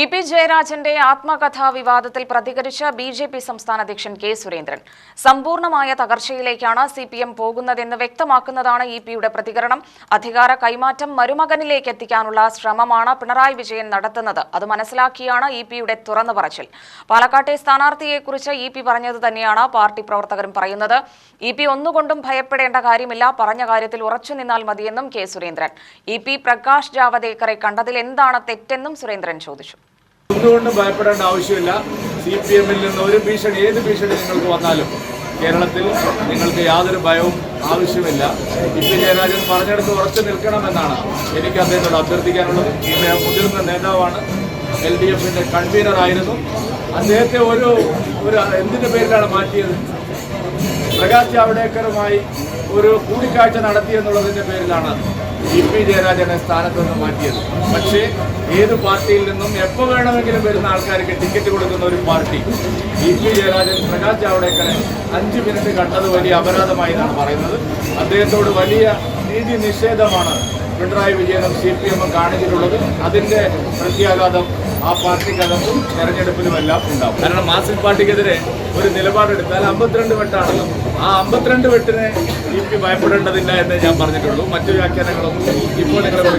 E P ജയരാജന്റെ ആത്മകഥാ വിവാദത്തിൽ പ്രതികരിച്ച B J P സംസ്ഥാന അധ്യക്ഷൻ കെ സുരേന്ദ്രൻ. സമ്പൂർണമായ തകർച്ചയിലേക്കാണ് സി പി എം പോകുന്നതെന്ന് വ്യക്തമാക്കുന്നതാണ് ഇ പിയുടെ പ്രതികരണം. അധികാര കൈമാറ്റം മരുമകനിലേക്ക് എത്തിക്കാനുള്ള ശ്രമമാണ് പിണറായി വിജയൻ നടത്തുന്നത്. അത് മനസ്സിലാക്കിയാണ് ഇ പിയുടെ തുറന്നു പറച്ചിൽ. പാലക്കാട്ടെ സ്ഥാനാർത്ഥിയെക്കുറിച്ച് ഇ പി പറഞ്ഞത് തന്നെയാണ് പാർട്ടി പ്രവർത്തകരും പറയുന്നത്. ഇ പി ഒന്നുകൊണ്ടും ഭയപ്പെടേണ്ട കാര്യമില്ല. പറഞ്ഞ കാര്യത്തിൽ ഉറച്ചു നിന്നാൽ മതിയെന്നും K Surendran. E P Prakash ജാവദേക്കറെ കണ്ടതിൽ എന്താണ് തെറ്റെന്നും സുരേന്ദ്രൻ ചോദിച്ചു. എന്തുകൊണ്ടും ഭയപ്പെടേണ്ട ആവശ്യമില്ല. സി പി എമ്മിൽ നിന്ന് ഒരു ഭീഷണി ഏത് ഭീഷണി നിങ്ങൾക്ക് വന്നാലും കേരളത്തിൽ നിങ്ങൾക്ക് യാതൊരു ഭയവും ആവശ്യമില്ല. ഇ പി ജയരാജൻ പറഞ്ഞെടുത്ത് ഉറച്ചു നിൽക്കണമെന്നാണ് എനിക്ക് അദ്ദേഹത്തോട് അഭ്യർത്ഥിക്കാനുള്ളത്. ഇദ്ദേഹം മുതിർന്ന നേതാവാണ് എൽ ഡി എഫിന്റെ കൺവീനർ ആയിരുന്നു. അദ്ദേഹത്തെ ഒരു ഒരു എന്തിന്റെ പേരിലാണ് മാറ്റിയത്? പ്രകാശ് ജാവ്ദേക്കറുമായി ഒരു കൂടിക്കാഴ്ച നടത്തിയെന്നുള്ളതിന്റെ പേരിലാണ് ഇ പി ജയരാജനെ സ്ഥാനത്ത് നിന്ന് മാറ്റിയത്. പക്ഷേ ഏത് പാർട്ടിയിൽ നിന്നും എപ്പോൾ വേണമെങ്കിലും വരുന്ന ആൾക്കാർക്ക് ടിക്കറ്റ് കൊടുക്കുന്ന ഒരു party E P Jayarajan Prakash ജാവ്ദേക്കറെ അഞ്ച് മിനിറ്റ് കണ്ടത് വലിയ അപരാധമായി എന്നാണ് പറയുന്നത്. അദ്ദേഹത്തോട് വലിയ നീതി നിഷേധമാണ് പിണറായി വിജയനും സി പി എമ്മും കാണിച്ചിട്ടുള്ളത്. അതിന്റെ പ്രത്യാഘാതം ആ പാർട്ടിക്കകത്തും തെരഞ്ഞെടുപ്പിലുമെല്ലാം ഉണ്ടാവും. കാരണം മാസിൽ പാർട്ടിക്കെതിരെ ഒരു നിലപാടെടുത്താൽ അമ്പത്തിരണ്ട് വെട്ടാണല്ലോ. ആ അമ്പത്തിരണ്ട് വെട്ടിനെ എനിക്ക് ഭയപ്പെടേണ്ടതില്ല എന്ന് ഞാൻ പറഞ്ഞിട്ടുള്ളൂ. മറ്റു വ്യാഖ്യാനങ്ങളൊന്നും ഇപ്പോൾ നിങ്ങളുടെ